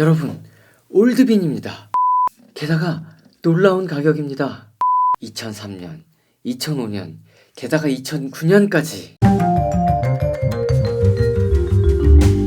여러분, 올드빈입니다. 게다가 놀라운 가격입니다. 2003년, 2005년, 게다가 2009년까지.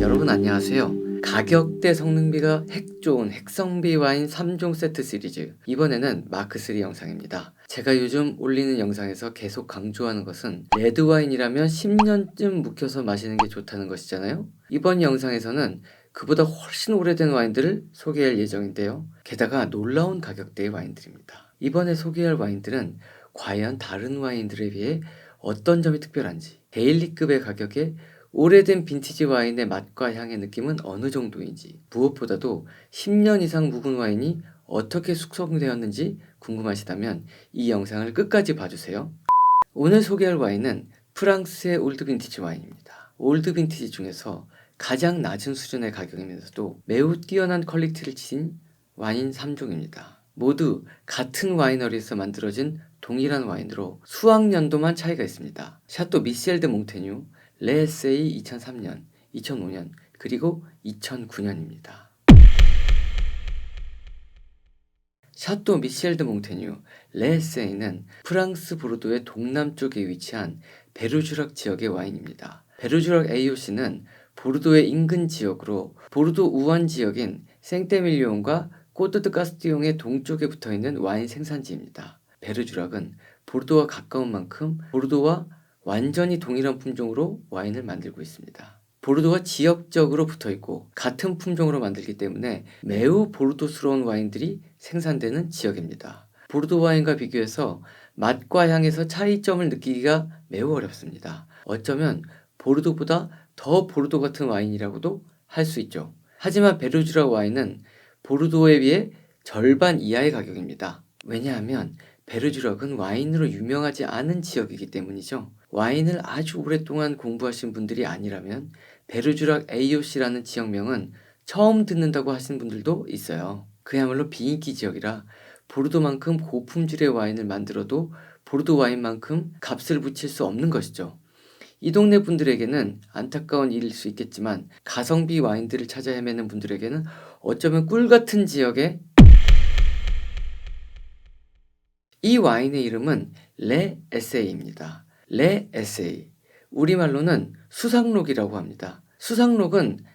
여러분 안녕하세요. 가격대 성능비가 핵 좋은 핵성비 와인 3종 세트 시리즈. 이번에는 마크3 영상입니다. 제가 요즘 올리는 영상에서 계속 강조하는 것은 레드 와인이라면 10년쯤 묵혀서 마시는 게 좋다는 것이잖아요. 이번 영상에서는 그보다 훨씬 오래된 와인들을 소개할 예정인데요. 게다가 놀라운 가격대의 와인들입니다. 이번에 소개할 와인들은 과연 다른 와인들에 비해 어떤 점이 특별한지, 데일리급의 가격에 오래된 빈티지 와인의 맛과 향의 느낌은 어느 정도인지, 무엇보다도 10년 이상 묵은 와인이 어떻게 숙성되었는지 궁금하시다면 이 영상을 끝까지 봐주세요. 오늘 소개할 와인은 프랑스의 올드 빈티지 와인입니다. 올드 빈티지 중에서 가장 낮은 수준의 가격이면서도 매우 뛰어난 퀄리티를 지닌 와인 3종입니다. 모두 같은 와이너리에서 만들어진 동일한 와인으로 수학 년도만 차이가 있습니다. 샤또 미셸 드 몽테뉴, 레에세이 2003년, 2005년, 그리고 2009년입니다. 샤또 미셸 드 몽테뉴, 레에세이는 프랑스 보르도의 동남쪽에 위치한 베르주락 지역의 와인입니다. 베르주락 AOC는 보르도의 인근 지역으로 보르도 우환 지역인 생테밀리온과 꼬드드 가스티용의 동쪽에 붙어 있는 와인 생산지입니다. 베르주락은 보르도와 가까운 만큼 보르도와 완전히 동일한 품종으로 와인을 만들고 있습니다. 보르도와 지역적으로 붙어 있고 같은 품종으로 만들기 때문에 매우 보르도스러운 와인들이 생산되는 지역입니다. 보르도 와인과 비교해서 맛과 향에서 차이점을 느끼기가 매우 어렵습니다. 어쩌면 보르도보다 더 보르도 같은 와인이라고도 할 수 있죠. 하지만 베르주라 와인은 보르도에 비해 절반 이하의 가격입니다. 왜냐하면 베르주락은 와인으로 유명하지 않은 지역이기 때문이죠. 와인을 아주 오랫동안 공부하신 분들이 아니라면 베르주락 AOC라는 지역명은 처음 듣는다고 하시는 분들도 있어요. 그야말로 비인기 지역이라 보르도만큼 고품질의 와인을 만들어도 보르도 와인만큼 값을 붙일 수 없는 것이죠. 이 동네 분들에게는 안타까운 일일 수 있겠지만 가성비 와인들을 찾아 헤매는 분들에게는 어쩌면 꿀 같은 지역에 이 와인의 이름은 레 에세이입니다. 레 에세이. 우리말로는 수상록이라고 합니다. 수상록은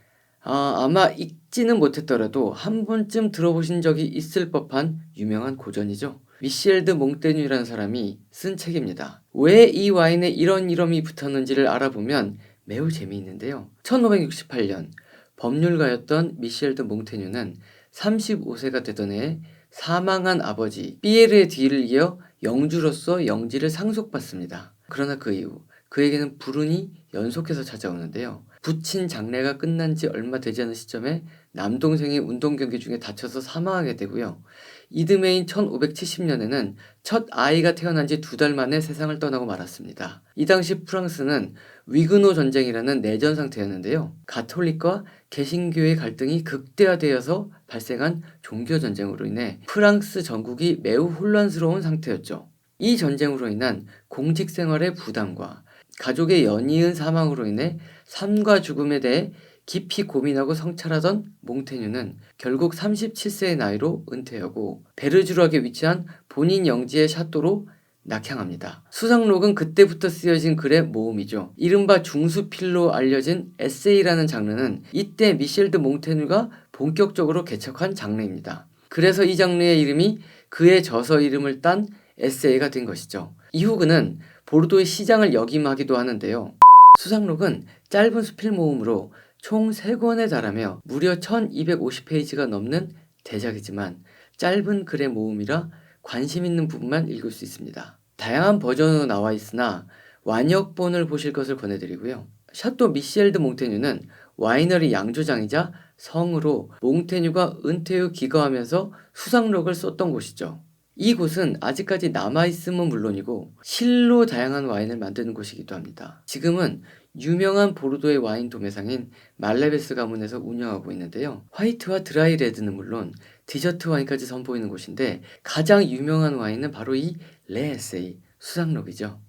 아, 마 읽지는 못했더라도 한 번쯤 들어보신 적이 있을 법한 유명한 고전이죠. 미셸 드 몽테뉴라는 사람이 쓴 책입니다. 왜 이 와인에 이런 이름이 붙었는지를 알아보면 매우 재미있는데요. 1568년 법률가였던 미셸 드 몽테뉴는 35세가 되던 해에 사망한 아버지 피에르의 뒤를 이어 영주로서 영지를 상속받습니다. 그러나 그 이후 그에게는 불운이 연속해서 찾아오는데요. 부친 장례가 끝난 지 얼마 되지 않은 시점에 남동생이 운동 경기 중에 다쳐서 사망하게 되고요. 이듬해인 1570년에는 첫 아이가 태어난 지 두 달 만에 세상을 떠나고 말았습니다. 이 당시 프랑스는 위그노 전쟁이라는 내전 상태였는데요. 가톨릭과 개신교의 갈등이 극대화되어서 발생한 종교 전쟁으로 인해 프랑스 전국이 매우 혼란스러운 상태였죠. 이 전쟁으로 인한 공직 생활의 부담과 가족의 연이은 사망으로 인해 삶과 죽음에 대해 깊이 고민하고 성찰하던 몽테뉴는 결국 37세의 나이로 은퇴하고 베르주락에 위치한 본인 영지의 샤또로 낙향합니다. 수상록은 그때부터 쓰여진 글의 모음이죠. 이른바 중수필로 알려진 에세이라는 장르는 이때 미셸 드 몽테뉴가 본격적으로 개척한 장르입니다. 그래서 이 장르의 이름이 그의 저서 이름을 딴 에세이가 된 것이죠. 이후 그는 보르도의 시장을 역임하기도 하는데요. 수상록은 짧은 수필 모음으로 총 3권에 달하며 무려 1250페이지가 넘는 대작이지만 짧은 글의 모음이라 관심 있는 부분만 읽을 수 있습니다. 다양한 버전으로 나와 있으나 완역본을 보실 것을 권해드리고요. 샤또 미셸 드 몽테뉴는 와이너리 양조장이자 성으로 몽테뉴가 은퇴 후 기거하면서 수상록을 썼던 곳이죠. 이곳은 아직까지 남아있음은 물론이고 실로 다양한 와인을 만드는 곳이기도 합니다. 지금은 유명한 보르도의 와인 도매상인 말레베스 가문에서 운영하고 있는데요. 화이트와 드라이 레드는 물론 디저트 와인까지 선보이는 곳인데 가장 유명한 와인은 바로 이 레에세이 수상록이죠.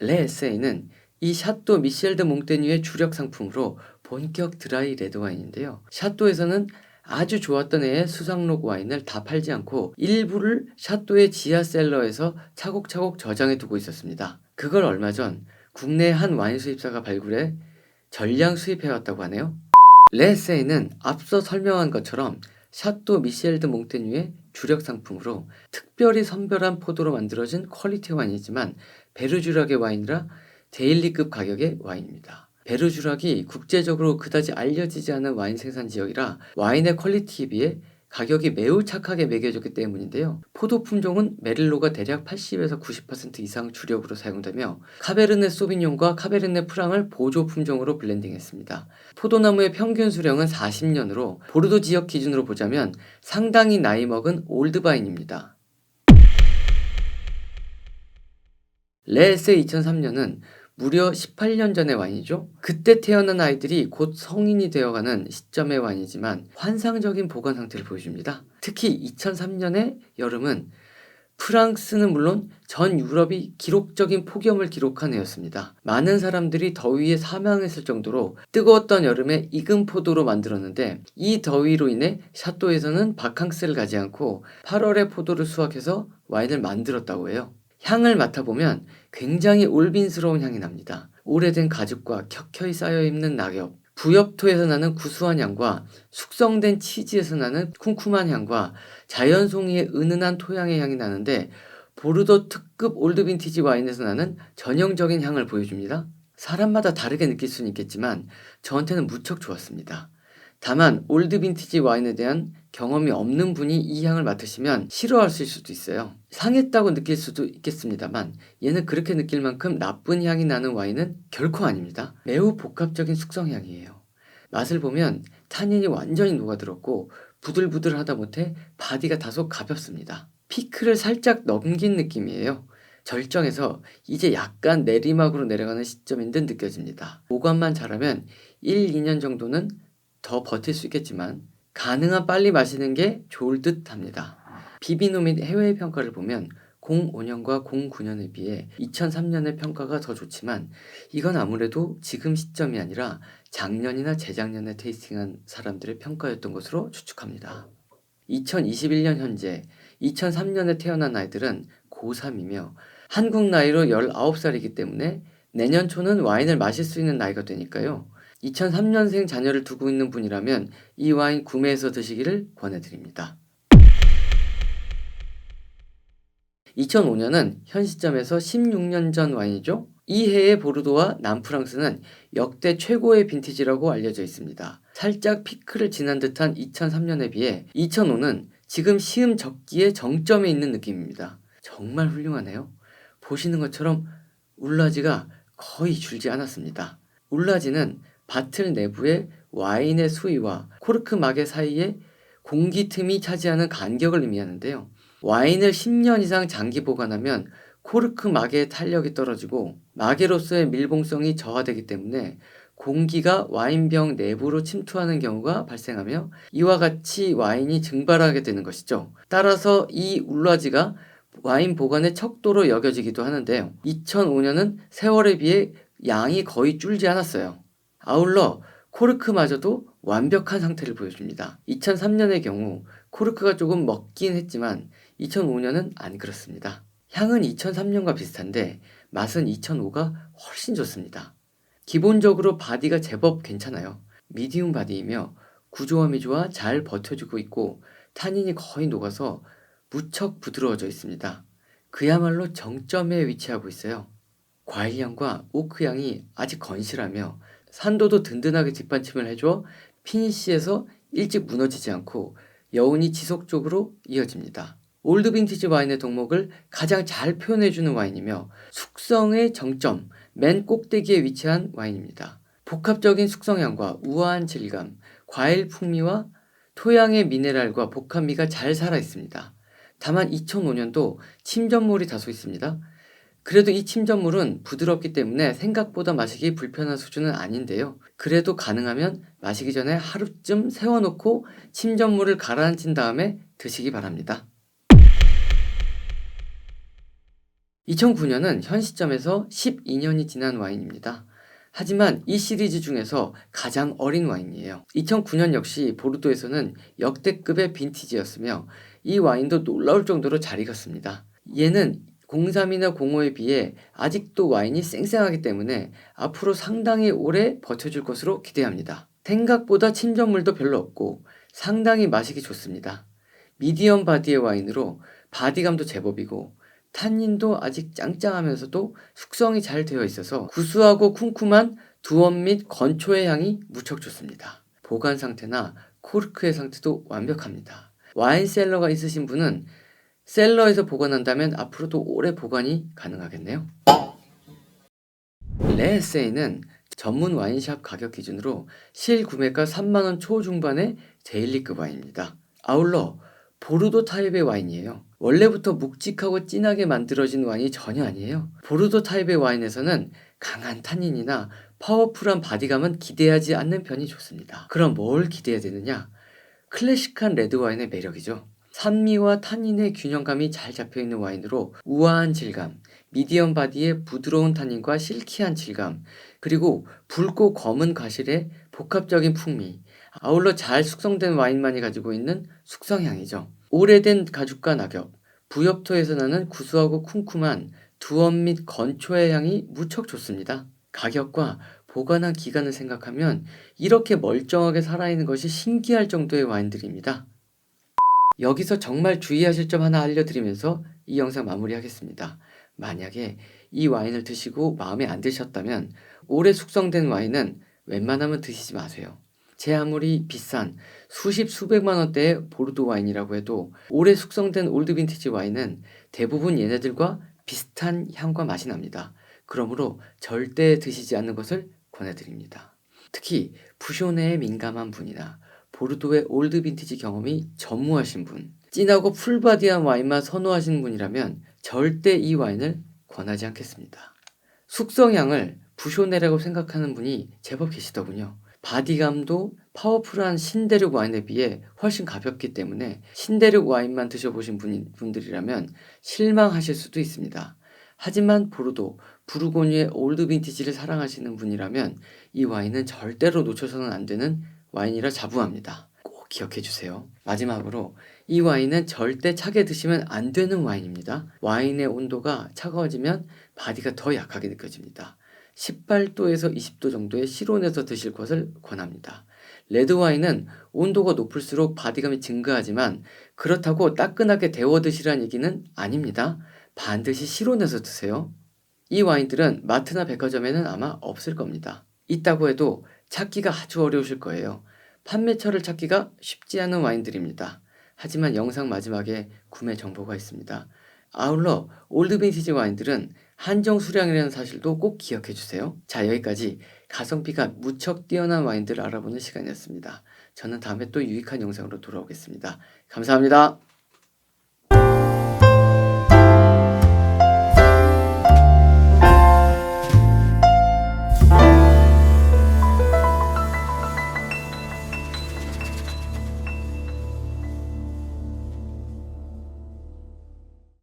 레에세이는 이 샤또 미셸 드 몽테뉴의 주력 상품으로 본격 드라이 레드 와인인데요. 샤또에서는 아주 좋았던 해의 수상록 와인을 다 팔지 않고 일부를 샤또의 지하 셀러에서 차곡차곡 저장해 두고 있었습니다. 그걸 얼마 전 국내 한 와인 수입사가 발굴해 전량 수입해 왔다고 하네요. 레세이는 앞서 설명한 것처럼 샤또 미셸 드 몽테뉴의 주력 상품으로 특별히 선별한 포도로 만들어진 퀄리티 와인이지만 베르주락의 와인이라 데일리급 가격의 와인입니다. 베르주락이 국제적으로 그다지 알려지지 않은 와인 생산 지역이라 와인의 퀄리티에 비해 가격이 매우 착하게 매겨졌기 때문인데요. 포도 품종은 메릴로가 대략 80에서 90% 이상 주력으로 사용되며 카베르네 소비뇽과 카베르네 프랑을 보조 품종으로 블렌딩했습니다. 포도나무의 평균 수령은 40년으로 보르도 지역 기준으로 보자면 상당히 나이 먹은 올드바인입니다. 레에세 2003년은 무려 18년 전의 와인이죠. 그때 태어난 아이들이 곧 성인이 되어가는 시점의 와인이지만 환상적인 보관 상태를 보여줍니다. 특히 2003년의 여름은 프랑스는 물론 전 유럽이 기록적인 폭염을 기록한 해였습니다. 많은 사람들이 더위에 사망했을 정도로 뜨거웠던 여름에 익은 포도로 만들었는데 이 더위로 인해 샤또에서는 바캉스를 가지 않고 8월에 포도를 수확해서 와인을 만들었다고 해요. 향을 맡아보면 굉장히 올빈스러운 향이 납니다. 오래된 가죽과 켜켜이 쌓여있는 낙엽, 부엽토에서 나는 구수한 향과 숙성된 치즈에서 나는 쿰쿰한 향과 자연 송이의 은은한 토양의 향이 나는데 보르도 특급 올드 빈티지 와인에서 나는 전형적인 향을 보여줍니다. 사람마다 다르게 느낄 수는 있겠지만 저한테는 무척 좋았습니다. 다만 올드 빈티지 와인에 대한 경험이 없는 분이 이 향을 맡으시면 싫어하실 수도 있어요. 상했다고 느낄 수도 있겠습니다만 얘는 그렇게 느낄 만큼 나쁜 향이 나는 와인은 결코 아닙니다. 매우 복합적인 숙성향이에요. 맛을 보면 타닌이 완전히 녹아들었고 부들부들하다 못해 바디가 다소 가볍습니다. 피크를 살짝 넘긴 느낌이에요. 절정에서 이제 약간 내리막으로 내려가는 시점인 듯 느껴집니다. 보관만 잘하면 1, 2년 정도는 더 버틸 수 있겠지만 가능한 빨리 마시는 게 좋을 듯 합니다. 비비노 및 해외 평가를 보면 05년과 09년에 비해 2003년의 평가가 더 좋지만 이건 아무래도 지금 시점이 아니라 작년이나 재작년에 테이스팅한 사람들의 평가였던 것으로 추측합니다. 2021년 현재 2003년에 태어난 아이들은 고3이며 한국 나이로 19살이기 때문에 내년 초는 와인을 마실 수 있는 나이가 되니까요. 2003년생 자녀를 두고 있는 분이라면 이 와인 구매해서 드시기를 권해드립니다. 2005년은 현 시점에서 16년 전 와인이죠. 이 해의 보르도와 남프랑스는 역대 최고의 빈티지라고 알려져 있습니다. 살짝 피크를 지난 듯한 2003년에 비해 2005는 지금 시음 적기의 정점에 있는 느낌입니다. 정말 훌륭하네요. 보시는 것처럼 울라지가 거의 줄지 않았습니다. 울라지는 바틀 내부의 와인의 수위와 코르크 막의 사이에 공기 틈이 차지하는 간격을 의미하는데요. 와인을 10년 이상 장기 보관하면 코르크 막의 탄력이 떨어지고 마개로서의 밀봉성이 저하되기 때문에 공기가 와인병 내부로 침투하는 경우가 발생하며 이와 같이 와인이 증발하게 되는 것이죠. 따라서 이 울라지가 와인 보관의 척도로 여겨지기도 하는데요. 2005년은 세월에 비해 양이 거의 줄지 않았어요. 아울러 코르크마저도 완벽한 상태를 보여줍니다. 2003년의 경우 코르크가 조금 먹긴 했지만 2005년은 안 그렇습니다. 향은 2003년과 비슷한데 맛은 2005가 훨씬 좋습니다. 기본적으로 바디가 제법 괜찮아요. 미디움 바디이며 구조함이 좋아 잘 버텨주고 있고 타닌이 거의 녹아서 무척 부드러워져 있습니다. 그야말로 정점에 위치하고 있어요. 과일향과 오크향이 아직 건실하며 산도도 든든하게 뒷받침을 해줘 피니시에서 일찍 무너지지 않고 여운이 지속적으로 이어집니다. 올드 빈티지 와인의 덕목을 가장 잘 표현해주는 와인이며 숙성의 정점, 맨 꼭대기에 위치한 와인입니다. 복합적인 숙성향과 우아한 질감, 과일 풍미와 토양의 미네랄과 복합미가 잘 살아 있습니다. 다만 2005년도 침전물이 다소 있습니다. 그래도 이 침전물은 부드럽기 때문에 생각보다 마시기 불편한 수준은 아닌데요. 그래도 가능하면 마시기 전에 하루쯤 세워놓고 침전물을 가라앉힌 다음에 드시기 바랍니다. 2009년은 현 시점에서 12년이 지난 와인입니다. 하지만 이 시리즈 중에서 가장 어린 와인이에요. 2009년 역시 보르도에서는 역대급의 빈티지였으며 이 와인도 놀라울 정도로 잘 익었습니다. 얘는 03이나 05에 비해 아직도 와인이 쌩쌩하기 때문에 앞으로 상당히 오래 버텨줄 것으로 기대합니다. 생각보다 침전물도 별로 없고 상당히 마시기 좋습니다. 미디엄 바디의 와인으로 바디감도 제법이고 탄닌도 아직 짱짱하면서도 숙성이 잘 되어 있어서 구수하고 쿰쿰한 두엄 및 건초의 향이 무척 좋습니다. 보관 상태나 코르크의 상태도 완벽합니다. 와인 셀러가 있으신 분은 셀러에서 보관한다면 앞으로도 오래 보관이 가능하겠네요. 레에세이는 전문 와인샵 가격 기준으로 실 구매가 3만원 초중반의 데일리급 와인입니다. 아울러 보르도 타입의 와인이에요. 원래부터 묵직하고 진하게 만들어진 와인이 전혀 아니에요. 보르도 타입의 와인에서는 강한 탄닌이나 파워풀한 바디감은 기대하지 않는 편이 좋습니다. 그럼 뭘 기대해야 되느냐? 클래식한 레드 와인의 매력이죠. 산미와 탄닌의 균형감이 잘 잡혀있는 와인으로 우아한 질감, 미디엄 바디의 부드러운 탄닌과 실키한 질감, 그리고 붉고 검은 과실의 복합적인 풍미, 아울러 잘 숙성된 와인만이 가지고 있는 숙성향이죠. 오래된 가죽과 낙엽, 부엽토에서 나는 구수하고 쿰쿰한 두엄 및 건초의 향이 무척 좋습니다. 가격과 보관한 기간을 생각하면 이렇게 멀쩡하게 살아있는 것이 신기할 정도의 와인들입니다. 여기서 정말 주의하실 점 하나 알려드리면서 이 영상 마무리하겠습니다. 만약에 이 와인을 드시고 마음에 안 드셨다면 오래 숙성된 와인은 웬만하면 드시지 마세요. 제 아무리 비싼 수십 수백만 원대의 보르도 와인이라고 해도 오래 숙성된 올드 빈티지 와인은 대부분 얘네들과 비슷한 향과 맛이 납니다. 그러므로 절대 드시지 않는 것을 권해드립니다. 특히 부쇼네에 민감한 분이나 보르도의 올드 빈티지 경험이 전무하신 분, 진하고 풀바디한 와인만 선호하시는 분이라면 절대 이 와인을 권하지 않겠습니다. 숙성향을 부쇼네라고 생각하는 분이 제법 계시더군요. 바디감도 파워풀한 신대륙 와인에 비해 훨씬 가볍기 때문에 신대륙 와인만 드셔보신 분, 분들이라면 실망하실 수도 있습니다. 하지만 보르도, 부르고뉴의 올드 빈티지를 사랑하시는 분이라면 이 와인은 절대로 놓쳐서는 안 되는 와인이라 자부합니다. 꼭 기억해 주세요. 마지막으로 이 와인은 절대 차게 드시면 안 되는 와인입니다. 와인의 온도가 차가워지면 바디가 더 약하게 느껴집니다. 18도에서 20도 정도의 실온에서 드실 것을 권합니다. 레드 와인은 온도가 높을수록 바디감이 증가하지만 그렇다고 따끈하게 데워 드시라는 얘기는 아닙니다. 반드시 실온에서 드세요. 이 와인들은 마트나 백화점에는 아마 없을 겁니다. 있다고 해도 찾기가 아주 어려우실 거예요. 판매처를 찾기가 쉽지 않은 와인들입니다. 하지만 영상 마지막에 구매 정보가 있습니다. 아울러 올드 빈티지 와인들은 한정 수량이라는 사실도 꼭 기억해 주세요. 자, 여기까지 가성비가 무척 뛰어난 와인들을 알아보는 시간이었습니다. 저는 다음에 또 유익한 영상으로 돌아오겠습니다. 감사합니다.